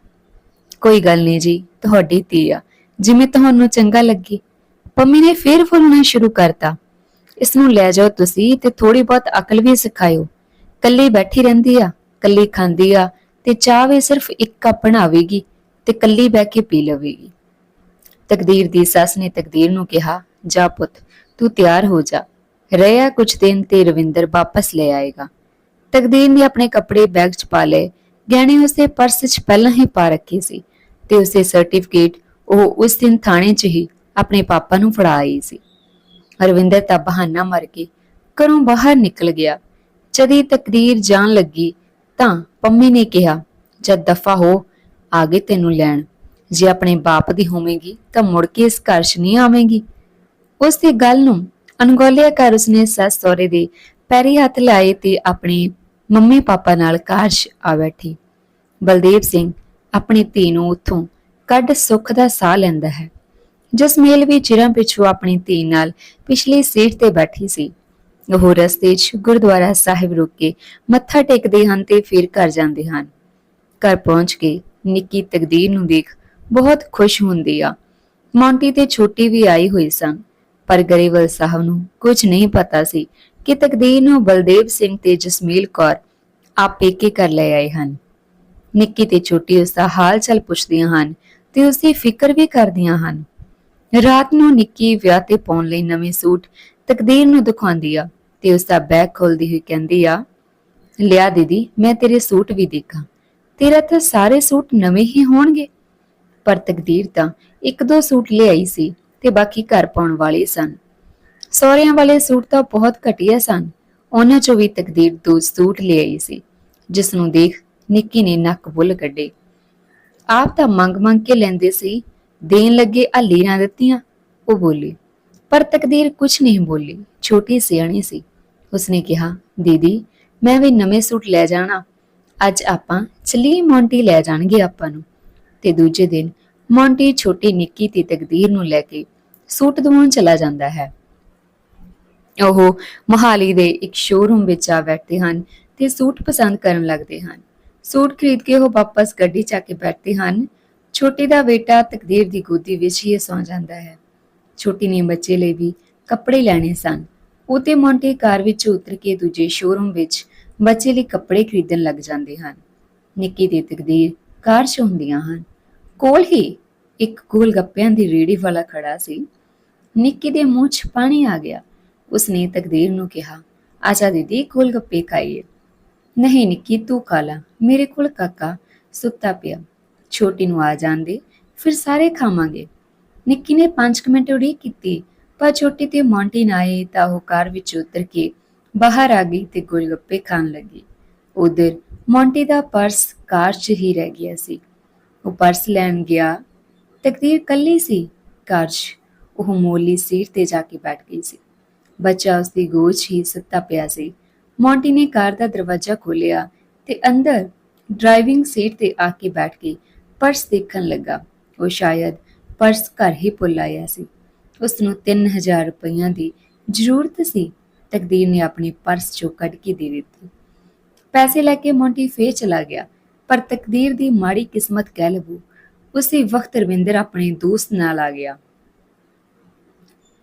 ਕੋਈ ਗੱਲ ਨਹੀਂ ਜੀ, ਤੁਹਾਡੀ ਧੀ ਆ। ਜਿਵੇਂ ਤੁਹਾਨੂੰ ਚੰਗਾ ਲੱਗੇ। ਪੰਮੀ ਨੇ ਫੇਰ ਫੁੱਲਣਾ ਸ਼ੁਰੂ ਕਰਤਾ। ਇਸ ਨੂੰ ਲੈ ਜਾਓ ਤੁਸੀਂ ਤੇ ਥੋੜੀ ਬਹੁਤ ਅਕਲ ਵੀ ਸਿਖਾਇਓ। ਕੱਲੀ ਬੈਠੀ ਰਹਿੰਦੀ ਆ ਕੱਲੀ ਖਾਂਦੀ ਆ ਤੇ ਚਾਹ ਵੀ ਸਿਰਫ ਇੱਕ ਕੱਪ ਬਣਾਵੇਗੀ ਤੇ ਕੱਲੀ ਬਹਿ ਕੇ ਪੀ ਲਵੇਗੀ। ਤਕਦੀਰ ਦੀ ਸੱਸ ਨੇ ਤਕਦੀਰ ਨੂੰ ਕਿਹਾ, ਜਾ ਪੁੱਤ, ਤੂੰ ਤਿਆਰ ਹੋ ਜਾ। ਰਹਿਆ ਕੁਝ ਦਿਨ ਤੇ ਰਵਿੰਦਰ ਵਾਪਸ ਲੈ ਆਏਗਾ। ਤਕਦੀਰ ਨੇ ਆਪਣੇ ਕੱਪੜੇ ਬੈਗ 'ਚ ਪਾ ਲਏ, ਗਹਿਣੇ ਉਸਦੇ ਪਰਸ 'ਚ ਪਹਿਲਾਂ ਹੀ ਪਾ ਰੱਖੇ ਸੀ ਤੇ ਉਸਦੇ ਸਰਟੀਫਿਕੇਟ ਉਹ ਉਸ ਦਿਨ ਥਾਣੇ 'ਚ ਹੀ ਆਪਣੇ ਪਾਪਾ ਨੂੰ ਫੜਾ ਆਈ ਸੀ। ਅਰਵਿੰਦਰ ਤਾਂ ਬਹਾਨਾ ਮਾਰ ਕੇ ਘਰੋਂ ਬਾਹਰ ਨਿਕਲ ਗਿਆ। ਜਦੀ ਤਕਰੀਰ ਜਾਣ ਲੱਗੀ ਤਾਂ ਪੰਮੀ ਨੇ ਕਿਹਾ, ਜਦ ਦਫਾ ਹੋ ਆਗੇ ਤੈਨੂੰ ਲੈਣ। ਜੇ ਆਪਣੇ ਬਾਪ ਦੀ ਹੋਵੇਂਗੀ ਤਾਂ ਮੁੜ ਕੇ ਇਸ ਘਰ 'ਚ ਨਹੀਂ ਆਵੇਂਗੀ। ਉਸ ਦੀ ਗੱਲ ਨੂੰ ਅਣਗੌਲਿਆ ਕਰ ਉਸਨੇ ਸੱਸ ਸਹੁਰੇ ਦੇ ਪੈਰੀ ਹੱਥ ਲਾਏ ਤੇ ਆਪਣੇ ਮੰਮੀ ਪਾਪਾ ਨਾਲ ਕਾਰਜ ਆ ਬੈਠੀ। ਬਲਦੇਵ ਸਿੰਘ ਆਪਣੀ ਧੀ ਨੂੰ ਉੱਥੋਂ ਕੱਢ ਸੁੱਖ ਦਾ ਸਾਹ ਲੈਂਦਾ ਹੈ। ਜਸਮੇਲ ਵੀ ਚਿਰਾਂ ਪਿਛੂ ਆਪਣੀ ਧੀ ਨਾਲ ਪਿਛਲੀ ਸੀਟ ਤੇ ਬੈਠੀ ਸੀ। ਉਹ ਰਸਤੇ 'ਚ ਗੁਰਦੁਆਰਾ ਸਾਹਿਬ ਰੁਕ ਕੇ ਮੱਥਾ ਟੇਕਦੇ ਹਨ ਤੇ ਫਿਰ ਘਰ ਜਾਂਦੇ ਹਨ। ਘਰ ਪਹੁੰਚ ਕੇ ਨਿੱਕੀ ਤਕਦੀਰ ਨੂੰ ਦੇਖ ਬਹੁਤ ਖੁਸ਼ ਹੁੰਦੀ ਆ। ਮੌਂਟੀ ਤੇ ਛੋਟੀ ਵੀ ਆਈ ਹੋਈ ਸਨ ਪਰ ਗਰੇਵਲ ਸਾਹਿਬ ਨੂੰ ਕੁਝ ਨਹੀਂ ਪਤਾ ਸੀ ਕਿ ਤਕਦੀਰ ਨੂੰ ਬਲਦੇਵ ਸਿੰਘ ਤੇ ਜਸਮੀਲ ਕੌਰ ਆਪ ਪੇਕੇ ਕਰ ਲੈ ਆਏ ਹਨ। ਨਿੱਕੀ ਤੇ ਛੋਟੀ ਉਸ ਦਾ ਹਾਲ ਚਾਲ ਪੁੱਛਦੀਆਂ ਹਨ ਤੇ ਉਸ ਦੀ ਫਿਕਰ ਵੀ ਕਰਦੀਆਂ ਹਨ। ਰਾਤ ਨੂੰ ਨਿੱਕੀ ਵਿਆਹ ਤੇ ਪਾਉਣ ਲਈ ਨਵੇਂ ਸੂਟ ਤਕਦੀਰ ਨੂੰ ਦਿਖਾਉਂਦੀ ਆ ਤੇ ਉਸ ਦਾ ਬੈਗ ਖੋਲਦੀ ਹੋਈ ਕਹਿੰਦੀ ਆ, ਲਿਆ ਦੀਦੀ, ਮੈਂ ਤੇਰੇ ਸੂਟ ਵੀ ਦੇਖਾਂ। ਤੇਰਾ ਤਾਂ ਸਾਰੇ ਸੂਟ ਨਵੇਂ ਹੀ ਹੋਣਗੇ। ਪਰ ਤਕਦੀਰ ਤਾਂ ਇੱਕ ਦੋ ਸੂਟ ਲਿਆਈ ਸੀ ਤੇ ਬਾਕੀ ਘਰ ਪਾਉਣ ਵਾਲੇ ਸਨ। ਸਹੁਰਿਆਂ ਵਾਲੇ ਸੂਟ ਤਾਂ ਬਹੁਤ ਘਟੀਆ ਸਨ। ਉਹਨਾਂ ਚੋਂ ਵੀ ਤਕਦੀਰ ਦੋ ਸੂਟ ਲਿਆਈ ਸੀ, ਜਿਸ ਨੂੰ ਦੇਖ ਨਿੱਕੀ ਨੇ ਨੱਕ ਬੁੱਲ ਕੱਢੇ। ਆਪ ਤਾਂ ਮੰਗ ਮੰਗ ਕੇ ਲੈਂਦੇ ਸੀ ਦੇਣ ਲੱਗੇ ਆ ਲੀਰਾਂ ਦਿੱਤੀਆਂ, ਉਹ ਬੋਲੀ, ਪਰ ਤਕਦੀਰ ਕੁਝ ਨਹੀਂ ਬੋਲੀ, ਛੋਟੀ ਸਿਆਣੀ ਸੀ। ਉਸਨੇ ਕਿਹਾ, ਦੀਦੀ, ਮੈਂ ਵੀ ਨਵੇਂ ਸੂਟ ਲੈ ਜਾਣਾ, ਅੱਜ ਆਪਾਂ ਚਲੀਏ ਮੌਂਟੀ ਲੈ ਜਾਣਗੇ ਆਪਾਂ ਨੂੰ। ਤੇ ਦੂਜੇ ਦਿਨ ਮੌਂਟੀ ਛੋਟੀ ਨਿੱਕੀ ਤੇ ਤਕਦੀਰ ਨੂੰ ਲੈ ਕੇ ਸੂਟ ਦਵਾਉਣ ਚਲਾ ਜਾਂਦਾ ਹੈ। ਉਹ ਮੋਹਾਲੀ ਦੇ ਇੱਕ ਸ਼ੋਰੂਮ ਵਿੱਚ ਆ ਬੈਠਦੇ ਹਨ ਤੇ ਸੂਟ ਪਸੰਦ ਕਰਨ ਲੱਗਦੇ ਹਨ। ਸੂਟ ਖਰੀਦ ਕੇ ਉਹ ਵਾਪਸ ਗੱਡੀ 'ਚ ਆ ਕੇ ਬੈਠਦੇ ਹਨ ਛੋਟੀ ਦਾ ਬੇਟਾ ਤਕਦੀਰ ਦੀ ਗੋਦੀ ਵਿੱਚ ਹੀ ਸੌਂ ਜਾਂਦਾ ਹੈ। ਛੋਟੀ ਨੇ ਬੱਚੇ ਲਈ ਵੀ ਕੱਪੜੇ ਲੈਣੇ ਸਨ। ਉਹ ਤੇ ਮੌਂਟੀ ਕਾਰ ਵਿੱਚ ਉਤਰ ਕੇ ਦੂਜੇ ਸ਼ੋਰੂਮ ਵਿੱਚ ਬੱਚੇ ਲਈ ਕੱਪੜੇ ਖਰੀਦਣ ਲੱਗ ਜਾਂਦੇ ਹਨ। ਨਿੱਕੀ ਦੀ ਤਕਦੀਰ ਕਾਰ 'ਚ ਹੁੰਦੀਆਂ ਹਨ। ਕੋਲ ਹੀ ਇੱਕ ਗੋਲ ਗੱਪਿਆਂ ਦੀ ਰੇੜੀ ਵਾਲਾ ਖੜਾ ਸੀ। ਨਿੱਕੀ ਦੇ ਮੂੰਹ 'ਚ ਪਾਣੀ ਆ ਗਿਆ। ਉਸਨੇ ਤਕਦੀਰ ਨੂੰ ਕਿਹਾ, ਆਜਾ ਦੀਦੀ ਗੋਲ ਗੱਪੇ ਖਾਈਏ। ਨਹੀਂ ਨਿੱਕੀ, ਤੂੰ ਖਾ ਲਾ। ਮੇਰੇ ਕੋਲ ਕਾਕਾ ਸੁੱਤਾ ਪਿਆ। ਛੋਟੀ ਨੂੰ ਆ ਜਾਣ ਦੇ, ਫਿਰ ਸਾਰੇ ਖਾਵਾਂਗੇ। ਨਿੱਕੀ ਨੇ 5 ਮਿੰਟ ਉਡੀਕ ਕੀਤੀ, ਪਰ ਛੋਟੀ ਤੇ ਮੌਂਟੀ ਨਾ ਆਏ ਤਾਂ ਉਹ ਕਾਰ ਵਿੱਚ ਉਤਰ ਕੇ ਬਾਹਰ ਆ ਗਈ ਤੇ ਗੋਲਗੱਪੇ ਖਾਣ ਲੱਗੀ। ਉਧਰ ਮੌਂਟੀ ਦਾ ਪਰਸ ਕਾਰ 'ਚ ਹੀ ਰਹਿ ਗਿਆ ਸੀ। ਉਹ ਪਰਸ ਲੈਣ ਗਿਆ। ਤਕਦੀਰ ਕੱਲੀ ਸੀ ਕਾਰ 'ਚ। ਉਹ ਮੋਲੀ ਸੀਟ ਤੇ ਜਾ ਕੇ ਬੈਠ ਗਈ ਸੀ। ਬੱਚਾ ਉਸ ਦੀ ਗੋਦ 'ਚ ਹੀ ਸੁੱਤਾ ਪਿਆ ਸੀ। ਮੌਂਟੀ ਨੇ ਕਾਰ ਦਾ ਦਰਵਾਜ਼ਾ ਖੋਲ੍ਹਿਆ ਤੇ ਅੰਦਰ ਡਰਾਈਵਿੰਗ ਸੀਟ ਤੇ ਆ ਕੇ ਬੈਠ ਕੇ ਪਰਸ ਦੇਖਣ ਲੱਗਾ। ਉਹ ਸ਼ਾਇਦ ਪਰਸ ਘਰ ਹੀ ਭੁੱਲ ਆਇਆ ਸੀ। ਉਸ ਨੂੰ 3000 ਰੁਪਈਆਂ ਦੀ ਜ਼ਰੂਰਤ ਸੀ। ਤਕਦੀਰ ਨੇ ਆਪਣੀ ਪਰਸ ਚੋਂ ਕੱਢ ਕੇ ਦੇ ਦਿੱਤੀ। ਪੈਸੇ ਲੈ ਕੇ ਮੌਂਟੀ ਫੇਰ ਚਲਾ ਗਿਆ। ਪਰ ਤਕਦੀਰ ਦੀ ਮਾੜੀ ਕਿਸਮਤ ਕਹਿ ਲਵੋ, ਉਸੇ ਵਕਤ ਰਵਿੰਦਰ ਆਪਣੇ ਦੋਸਤ ਨਾਲ ਆ ਗਿਆ।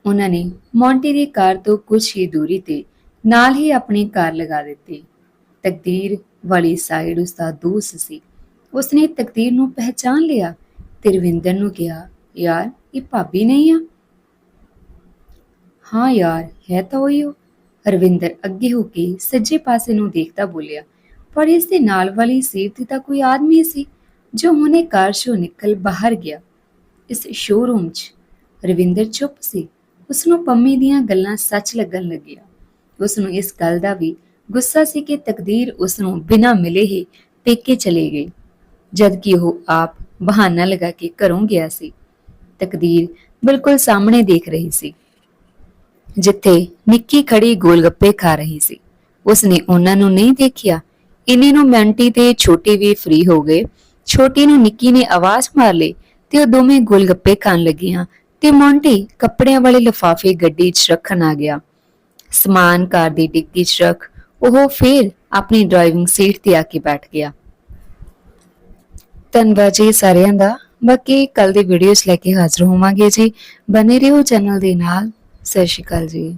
ਉਹਨਾਂ ਨੇ ਮੌਂਟੀ ਦੀ ਕਾਰ ਤੋਂ ਕੁਝ ਹੀ ਦੂਰੀ ਤੇ ਨਾਲ ਹੀ ਆਪਣੀ ਕਾਰ ਲਗਾ ਦਿੱਤੀ। ਤਕਦੀਰ ਵਾਲੀ ਸਾਈਡ ਉਸ ਦਾ ਦੋਸਤ ਸੀ। ਉਸਨੇ ਤਕਦੀਰ ਨੂੰ ਪਹਿਚਾਨ ਲਿਆ ਤੇ ਰਵਿੰਦਰ ਨੂੰ ਕਿਹਾ, ਯਾਰ, ਇਹ ਭਾਬੀ ਨਹੀਂ ਆ? ਹਾਂ ਯਾਰ, ਹੈ ਤਾਂ ਉਹੀ ਉਹ ਰਵਿੰਦਰ ਅੱਗੇ ਹੋ ਕੇ ਸੱਜੇ ਪਾਸੇ ਨੂੰ ਦੇਖਦਾ ਬੋਲਿਆ, ਪਰ ਇਸ ਦੇ ਨਾਲ ਵਾਲੀ ਸੀਟ ਤੇ ਤਾਂ ਕੋਈ ਆਦਮੀ ਸੀ ਜੋ ਹੁਣੇ ਕਾਰ ਚੋਂ ਨਿਕਲ ਬਾਹਰ ਗਿਆ, ਇਸ ਸ਼ੋਰੂਮ 'ਚ। ਰਵਿੰਦਰ ਚੁੱਪ ਸੀ। ਉਸ ਨੂੰ ਪੰਮੀ ਦੀਆਂ ਗੱਲਾਂ ਸੱਚ ਲੱਗਣ ਲੱਗੀਆਂ। ਉਸ ਨੂੰ ਇਸ ਗੱਲ ਦਾ ਵੀ ਗੁੱਸਾ ਸੀ ਕਿ ਤਕਦੀਰ ਉਸ ਨੂੰ ਬਿਨਾਂ ਮਿਲੇ ਹੀ ਪੇਕੇ ਚਲੇ ਗਈ। ਜਦ ਕਿ ਉਹ ਆਪ ਬਹਾਨਾ ਲਗਾ ਕੇ ਘਰੋਂ ਗਿਆ ਸੀ, ਤਕਦੀਰ ਬਿਲਕੁਲ ਸਾਹਮਣੇ ਦੇਖ ਰਹੀ ਸੀ। ਜਿੱਥੇ ਨਿੱਕੀ ਖੜੀ ਗੋਲਗੱਪੇ ਖਾ ਰਹੀ ਸੀ, ਉਸਨੇ ਉਹਨਾਂ ਨੂੰ ਨਹੀਂ ਦੇਖਿਆ। ਇੰਨੇ ਨੂੰ ਮੈਂਟੀ ਤੇ ਛੋਟੀ ਵੀ ਫ੍ਰੀ ਹੋ ਗਏ। ਛੋਟੀ ਨੂੰ ਨਿੱਕੀ ਨੇ ਆਵਾਜ਼ ਮਾਰ ਲਈ ਤੇ ਉਹ ਦੋਵੇਂ ਗੋਲਗੱਪੇ ਖਾਣ ਲੱਗੀਆਂ ਤੇ ਮੌਂਟੀ ਕੱਪੜਿਆਂ ਵਾਲੇ ਲਿਫਾਫੇ ਗੱਡੀ 'ਚ ਰੱਖਣ ਆ ਗਿਆ। ਸਮਾਨ ਕਾਰ ਦੀ ਡਿੱਗੀ 'ਚ ਰੱਖ, ਉਹ ਫੇਰ ਆਪਣੀ ਡਰਾਈਵਿੰਗ ਸੀਟ ਤੇ ਆ ਕੇ ਬੈਠ ਗਿਆ। ਧੰਨਵਾਦ ਜੀ ਸਾਰਿਆਂ ਦਾ। ਬਾਕੀ ਕੱਲ ਦੀ ਵੀਡੀਓਜ਼ ਲੈ ਕੇ ਹਾਜ਼ਰ ਹੋਵਾਂਗੇ ਜੀ। ਬਨੇ ਰਹੋ ਚੈਨਲ ਦੇ ਨਾਲ। ਸਤਿ ਸ਼੍ਰੀ ਅਕਾਲ ਜੀ।